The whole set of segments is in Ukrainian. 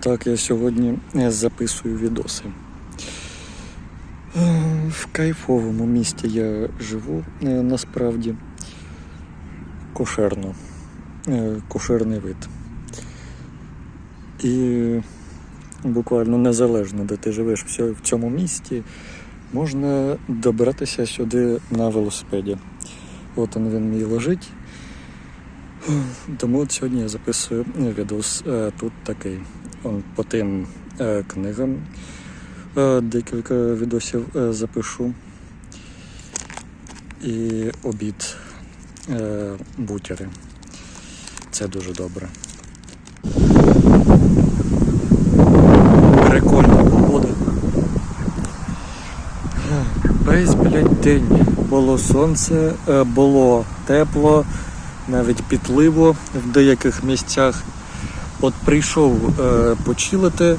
Так, я сьогодні е, записую відоси. Е, В кайфовому місті я живу е, насправді. Кошерно. Кошерний вид. І буквально незалежно, де ти живеш в цьому місті, можна добратися сюди на велосипеді. От он він мій лежить. Тому от сьогодні я записую відос е, тут такий. По тим е, книгам е, декілька відосів запишу. І обід бутери. Це дуже добре. Прикольна погода. Весь, блядь, день було сонце, було тепло, навіть пітливо в деяких місцях. От прийшов е, почилити,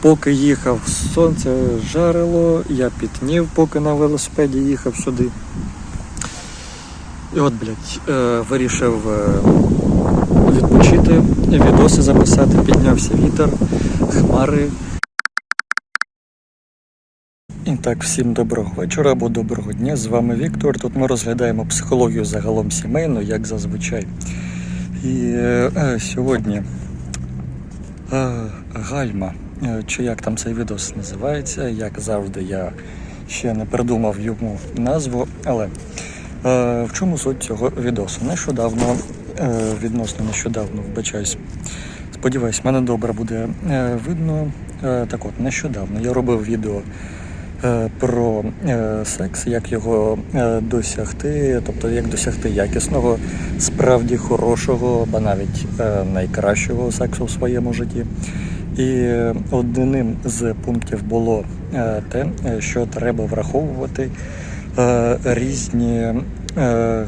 поки їхав, сонце жарило, я пітнів, поки на велосипеді їхав сюди. І от, блядь, е, вирішив е, відпочити, відоси записати, піднявся вітер, хмари. І так, всім доброго вечора або доброго дня. З вами Віктор. Тут ми розглядаємо психологію загалом сімейну, як зазвичай. І е, е, сьогодні е, гальма, е, чи як там цей відос називається, як завжди, я ще не придумав йому назву, але е, в чому суть цього відосу? Нещодавно, е, відносно нещодавно, вбачаюсь, сподіваюсь, мене добре буде е, видно. Е, так от, нещодавно я робив відео про е, секс, як його е, досягти, тобто як досягти якісного, справді хорошого, або навіть е, найкращого сексу в своєму житті. І е, одним з пунктів було е, те, е, що треба враховувати е, різні е,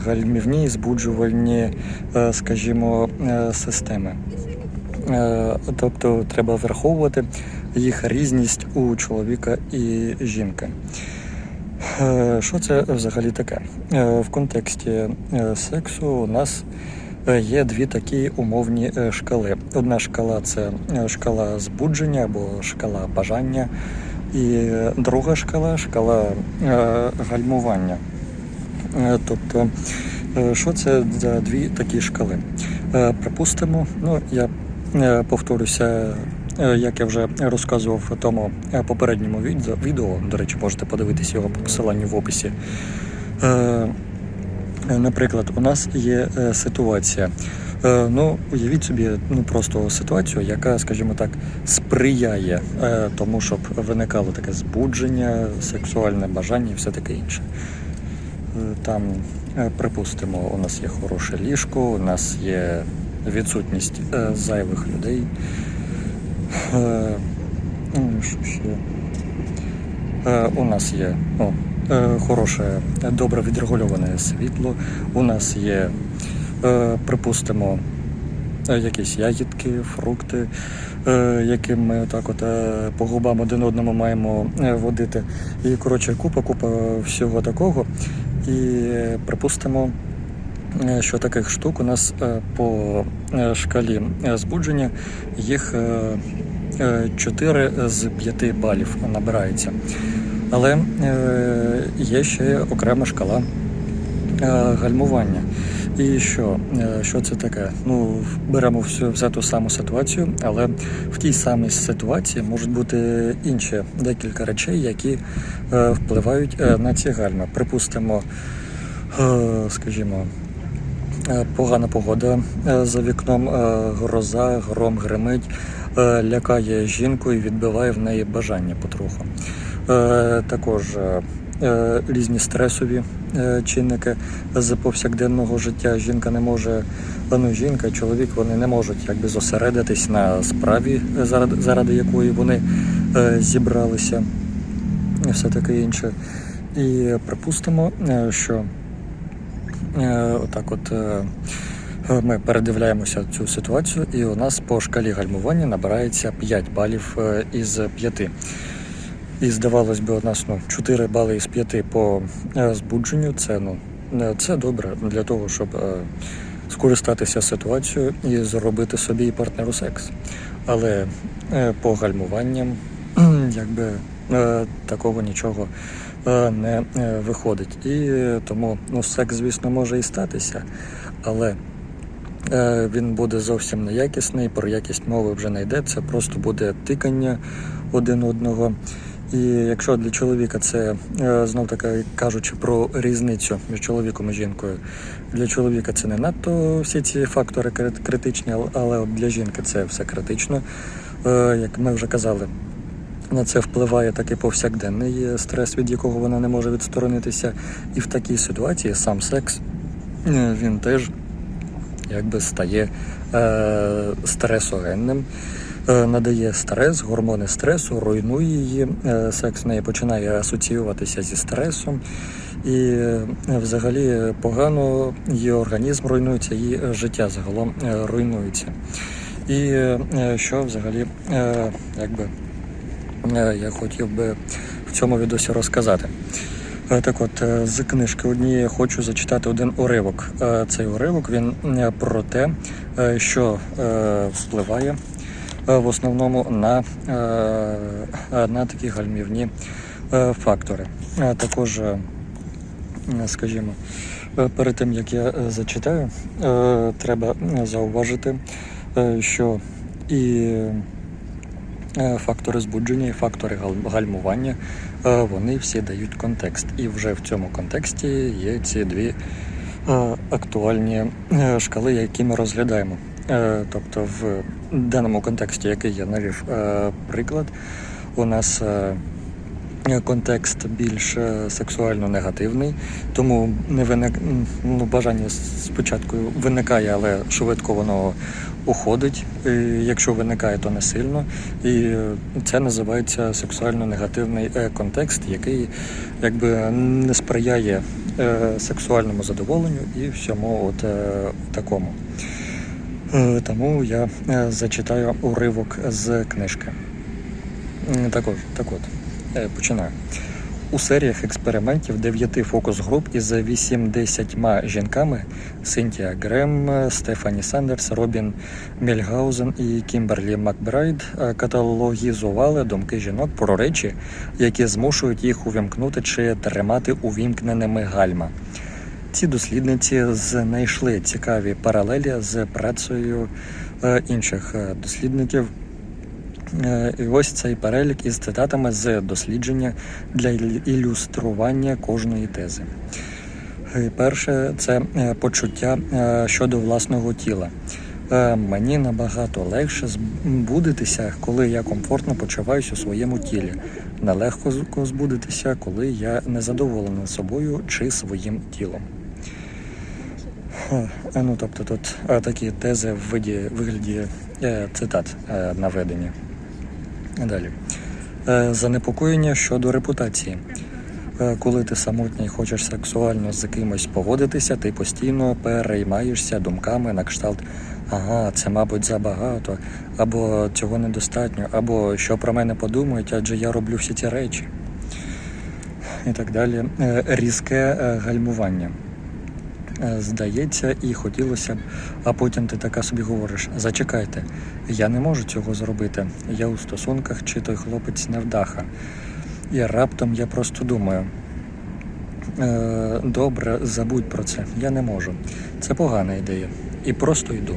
гальмівні, збуджувальні, е, скажімо, е, системи. Е, Тобто треба враховувати їх різність у чоловіка і жінки. Е, Що це взагалі таке? Е, В контексті сексу у нас є дві такі умовні шкали. Одна шкала це шкала збудження або шкала бажання, і друга шкала шкала гальмування. Тобто, що це за дві такі шкали? Припустимо, ну я повторюся, е, як я вже розказував в тому е, попередньому відео, до речі, можете подивитися його по посиланню в описі. Е, е, Наприклад, у нас є е, ситуація. Е, Ну, уявіть собі, ну просто ситуацію, яка, скажімо так, сприяє е, тому, щоб виникало таке збудження, сексуальне бажання і все таке інше. Е, Там, е, припустимо, у нас є хороше ліжко, у нас є відсутність е, зайвих людей. Е, ну, Що ще? Е, У нас є ну, хороше, добре відрегульоване світло. У нас є, припустимо, якісь ягідки, фрукти, яким ми так от по губам один одному маємо водити. І коротше, купа, купа всього такого. І припустимо, що таких штук у нас е, по е, шкалі е, збудження їх 4 з 5 балів набирається. Але е, є ще окрема шкала е, гальмування. І що, Е, що це таке? Ну, беремо всю ту саму ситуацію, але в тій самій ситуації можуть бути інші декілька речей, які е, впливають е, на ці гальми. Припустимо, е, скажімо, Е, Погана погода е, за вікном, е, гроза, гром гримить, е, лякає жінку і відбиває в неї бажання потроху. Е, Також е, е, різні стресові е, чинники з повсякденного життя. Жінка не може, ну жінка, чоловік вони не можуть якби зосередитись на справі, е, заради, заради якої вони е, зібралися, і все таке інше. І припустимо, е, що Е, Отак, от е, ми передивляємося цю ситуацію, і у нас по шкалі гальмування набирається 5 балів е, із 5. І здавалось би, у нас ну, 4 бали із 5 по е, збудженню. Це ну е, це добре для того, щоб е, скористатися ситуацією і зробити собі і партнеру секс. Але е, по гальмуванням якби е, такого нічого е, не е, виходить. І е, тому ну, секс, звісно, може і статися, але е, він буде зовсім неякісний, про якість мови вже не йдеться, просто буде тикання один одного. І якщо для чоловіка це е, знов таки кажучи про різницю між чоловіком і жінкою, для чоловіка це не надто всі ці фактори критичні, але от для жінки це все критично. Е, Як ми вже казали, на це впливає такий повсякденний стрес, від якого вона не може відсторонитися. І в такій ситуації сам секс е, він теж якби стає е, стресогенним, е, надає стрес, гормони стресу, руйнує її. Е, секс в неї починає асоціюватися зі стресом. І взагалі погано її організм руйнується, її життя загалом руйнується. І що взагалі, якби я хотів би в цьому відосі розказати. Е, Так от, е, з книжки однієї хочу зачитати один уривок. Е, Цей уривок він е, про те, е, що е, впливає е, в основному на, е, е, на такі гальмівні е, фактори. Е, Також, е, скажімо, е, перед тим як я е, зачитаю, е, треба е, зауважити, е, що і е, фактори збудження, і фактори гальмування, е, вони всі дають контекст. І вже в цьому контексті є ці дві е, актуальні е, шкали, які ми розглядаємо. Е, Тобто, в даному контексті, який я навів е, приклад, у нас е, контекст більш е, сексуально негативний, тому не виник ну, бажання спочатку виникає, але швидко воно уходить. Якщо виникає, то не сильно. І е, це називається сексуально негативний е, контекст, який якби не сприяє сексуальному задоволенню і всьому от такому. Тому я зачитаю уривок з книжки. Також, так от, починаю. У серіях експериментів дев'яти фокус-груп із 80 жінками Синтія Грем, Стефані Сандерс, Робін Мільгаузен і Кімберлі Макбрайд е, каталогізували думки жінок про речі, які змушують їх увімкнути чи тримати увімкненими гальма. Ці дослідниці знайшли цікаві паралелі з працею е, інших е, дослідників. Е, І ось цей перелік із цитатами з дослідження для ілюстрування кожної тези. Е, Перше це е, почуття щодо власного тіла. Мені набагато легше збудитися, коли я комфортно почуваюся у своєму тілі. Нелегко збудитися, коли я незадоволений собою чи своїм тілом. Ну, тобто тут такі тези в виді, вигляді цитат наведені. Далі. Е, Занепокоєння щодо репутації. Е, Коли ти самотній хочеш сексуально з кимось поводитися, ти постійно переймаєшся думками на кшталт ага, це, мабуть, забагато, або цього недостатньо, або що про мене подумають, адже я роблю всі ці речі. І так далі. Е, Різке гальмування. Е, Здається, і хотілося б, а потім ти така собі говориш: зачекайте, я не можу цього зробити. Я у стосунках чи той хлопець невдаха. І раптом я просто думаю: е, добре, забудь про це, я не можу. Це погана ідея. І просто йду.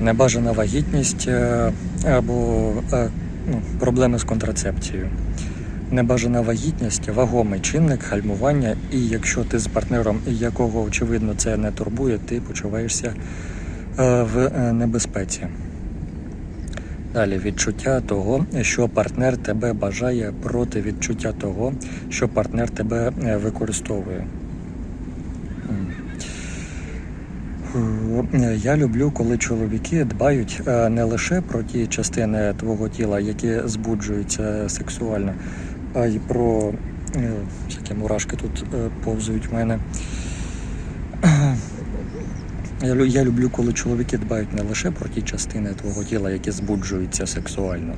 Небажана вагітність е, або ну, проблеми з контрацепцією. Небажана вагітність вагомий чинник гальмування, і якщо ти з партнером, якого очевидно це не турбує, ти почуваєшся е, в е, небезпеці. Далі відчуття того, що партнер тебе бажає проти відчуття того, що партнер тебе е, використовує. Я люблю, коли чоловіки дбають не лише про ті частини твого тіла, які збуджуються сексуально, а й про е, всякі мурашки тут е, повзають в мене. Я, лю- я люблю, коли чоловіки дбають не лише про ті частини твого тіла, які збуджуються сексуально,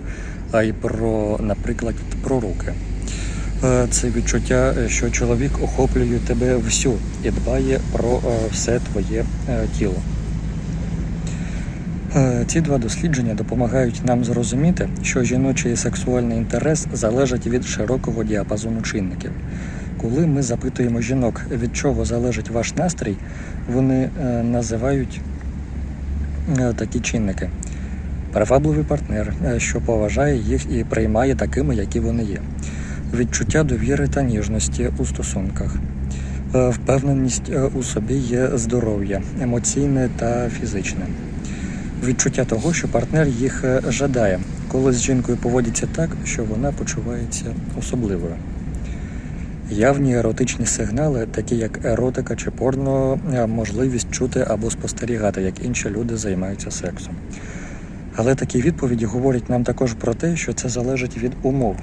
а й про, наприклад, про руки. Е, Це відчуття, що чоловік охоплює тебе всю і дбає про все твоє тіло. Е, Ці два дослідження допомагають нам зрозуміти, що жіночий сексуальний інтерес залежить від широкого діапазону чинників. Коли ми запитуємо жінок, від чого залежить ваш настрій, вони е, називають е, такі чинники: привабливий партнер, що поважає їх і приймає такими, які вони є, відчуття довіри та ніжності у стосунках. Впевненість у собі є здоров'я, емоційне та фізичне. Відчуття того, що партнер їх е, жадає, коли з жінкою поводяться так, що вона почувається особливою. Явні еротичні сигнали, такі як еротика чи порно, е, можливість чути або спостерігати, як інші люди займаються сексом. Але такі відповіді говорять нам також про те, що це залежить від умов.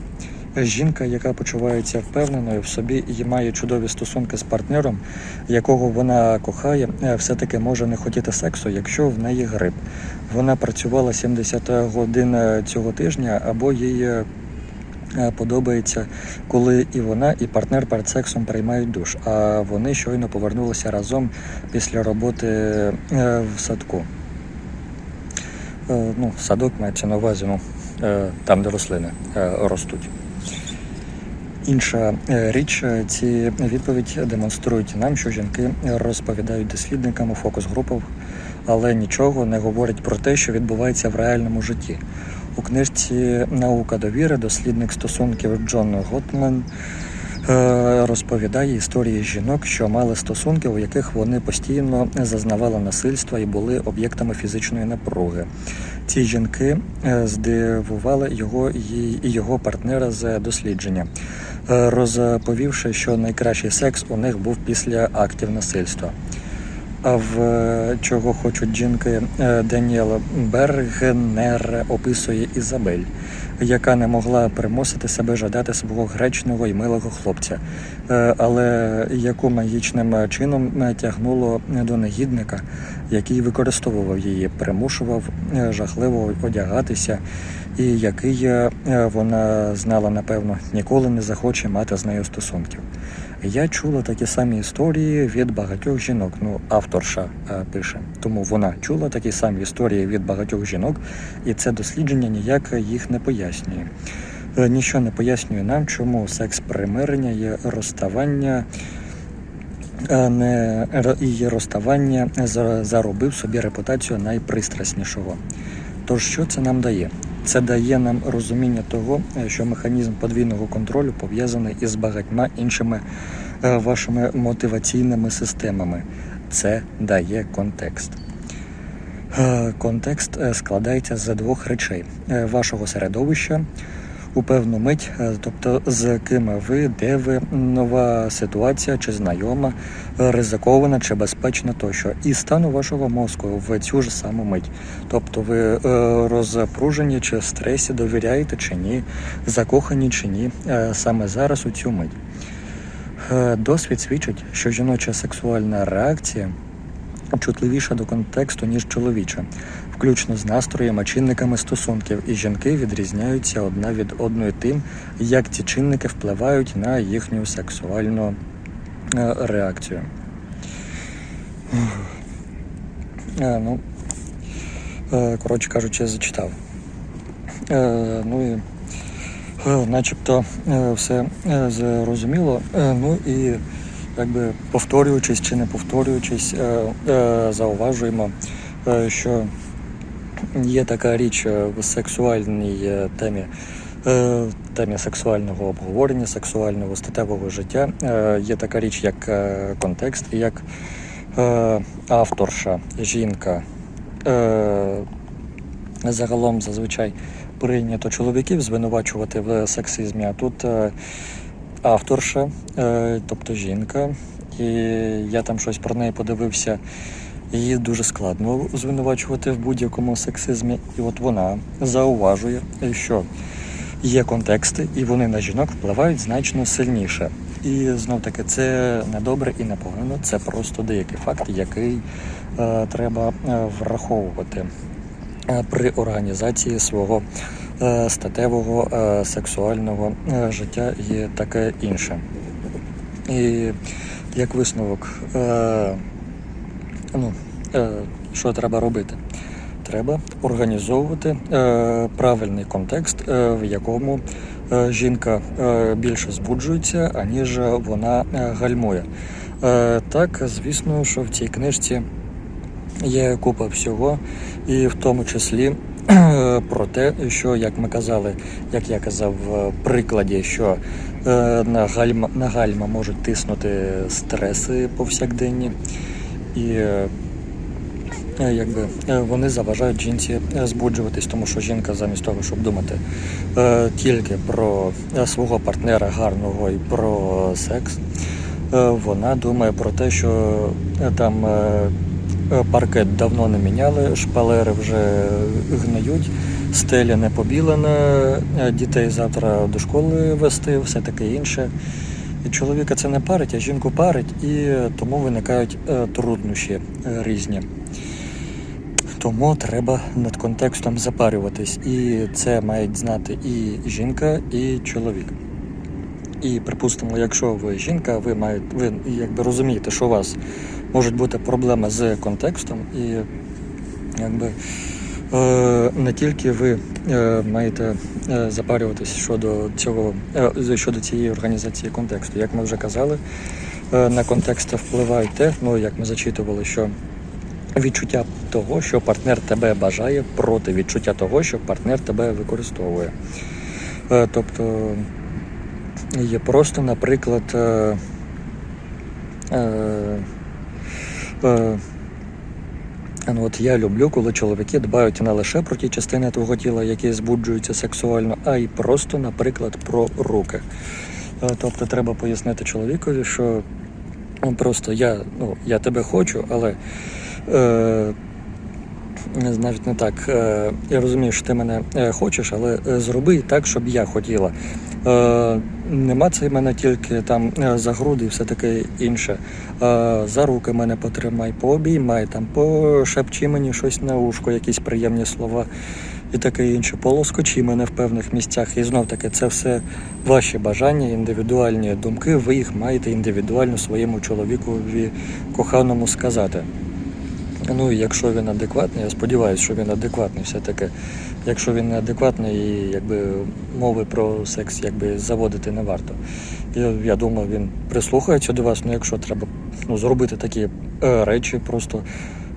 Жінка, яка почувається впевненою в собі і має чудові стосунки з партнером, якого вона кохає, е, все-таки може не хотіти сексу, якщо в неї грип. Вона працювала 70 годин е, цього тижня, або їй е, подобається, коли і вона, і партнер перед сексом приймають душ, а вони щойно повернулися разом після роботи в садку. Ну, садок мається на увазі, ну, там, де рослини ростуть. Інша е, річ, е, ці відповіді демонструють нам, що жінки розповідають дослідникам у фокус-групах, але нічого не говорять про те, що відбувається в реальному житті. У книжці Наука довіри дослідник стосунків Джон Готман е, розповідає історії жінок, що мали стосунки, у яких вони постійно зазнавали насильства і були об'єктами фізичної напруги. Ці жінки е, здивували його і його партнера з дослідження, е, розповівши, що найкращий секс у них був після актів насильства. А в е, чого хочуть жінки е, Даніела Бергнер описує Ізабель, яка не могла примусити себе жадати свого гречного і милого хлопця, е, але яку магічним чином тягнуло до негідника, який використовував її, примушував жахливо одягатися, і який вона знала, напевно, ніколи не захоче мати з нею стосунків. Я чула такі самі історії від багатьох жінок. Ну, авторша е, пише. Тому вона чула такі самі історії від багатьох жінок, і це дослідження ніяк їх не пояснює. Е, Ніщо не пояснює нам, чому секс примирення є розставання. е, Не і розставання заробив собі репутацію найпристраснішого. Тож що це нам дає? Це дає нам розуміння того, е, що механізм подвійного контролю пов'язаний із багатьма іншими е, вашими мотиваційними системами. Це дає контекст. Е, Контекст складається з двох речей: вашого середовища у певну мить, е, тобто з ким ви, де ви, нова ситуація чи знайома, ризикована чи безпечна тощо, і стану вашого мозку в цю ж саму мить. Тобто ви е, розпружені чи в стресі, довіряєте чи ні, закохані чи ні, е, саме зараз у цю мить. Досвід свідчить, що жіноча сексуальна реакція чутливіша до контексту, ніж чоловіча, включно з настроями, чинниками стосунків, і жінки відрізняються одна від одної тим, як ці чинники впливають на їхню сексуальну е, реакцію. Е, Ну, е, коротше кажучи, я зачитав. Ну і начебто все зрозуміло. Ну і якби повторюючись чи не повторюючись, е, е, зауважуємо, е, що є така річ в сексуальній темі. Темі сексуального обговорення, сексуального статевого життя є така річ, як контекст, як авторша, жінка. Загалом зазвичай прийнято чоловіків звинувачувати в сексизмі, а тут авторша, е, тобто жінка, і я там щось про неї подивився. Її дуже складно звинувачувати в будь-якому сексизмі, і от вона зауважує, що є контексти, і вони на жінок впливають значно сильніше. І знов таки це не добре і не погано, це просто деякий факт, який е, треба е, враховувати е, при організації свого статевого, е, сексуального е, життя і таке інше. І як висновок, е, ну, е, що треба робити? Треба організовувати е, правильний контекст, е, в якому е, жінка е, більше збуджується, аніж вона е, гальмує. Е, так, звісно, що в цій книжці є купа всього, і в тому числі е, про те, що як ми казали, як я казав в прикладі, що е, на гальма, на гальма можуть тиснути стреси повсякденні, і е, е, якби вони заважають жінці збуджуватись, тому що жінка замість того, щоб думати тільки про свого партнера гарного і про секс, вона думає про те, що там паркет давно не міняли, шпалери вже гниють, стеля не побілена, е, дітей завтра до школи вести, все таке інше. Чоловіка це не парить, а жінку парить, і е, тому виникають е, труднощі е, різні. Тому треба над контекстом запарюватись. І це мають знати і жінка, і чоловік. І припустимо, якщо ви жінка, ви маєте, ви якби розумієте, що у вас можуть бути проблеми з контекстом, і якби е, не тільки ви е, маєте е, запарюватись щодо цього щодо цієї організації контексту. Як ми вже казали, на контекст впливають те, ну як ми зачитували, що відчуття того, що партнер тебе бажає, проти відчуття того, що партнер тебе використовує. Тобто є просто, наприклад, ну, от я люблю, коли чоловіки дбають не лише про ті частини твого тіла, які збуджуються сексуально, а й просто, наприклад, про руки. Е, Тобто треба пояснити чоловікові, що ну, просто я, ну, я тебе хочу, але е, навіть не так. Е, я розумію, що ти мене е, хочеш, але е, зроби так, щоб я хотіла. Е, нема це мене тільки там е, за груди і все таке інше. Е, за руки мене потримай, пообіймай, там, пошепчи мені щось на ушко, якісь приємні слова і таке інше. Полоскочи мене в певних місцях. І знов таки це все ваші бажання, індивідуальні думки. Ви їх маєте індивідуально своєму чоловікові коханому сказати. Ну, якщо він адекватний, я сподіваюся, що він адекватний все-таки. Якщо він не адекватний, якби мови про секс якби заводити не варто. Я, я думаю, він прислухається до вас, ну якщо треба ну, зробити такі е, речі, просто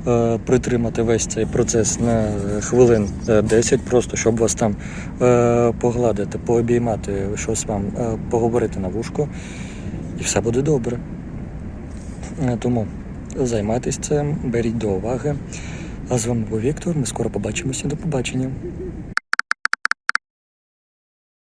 е, притримати весь цей процес на е, хвилин е, 10, просто щоб вас там е, погладити, пообіймати, щось вам е, поговорити на вушко, і все буде добре. Е, Тому займайтесь цим, беріть до уваги. А з вами був Віктор. Ми скоро побачимося. До побачення.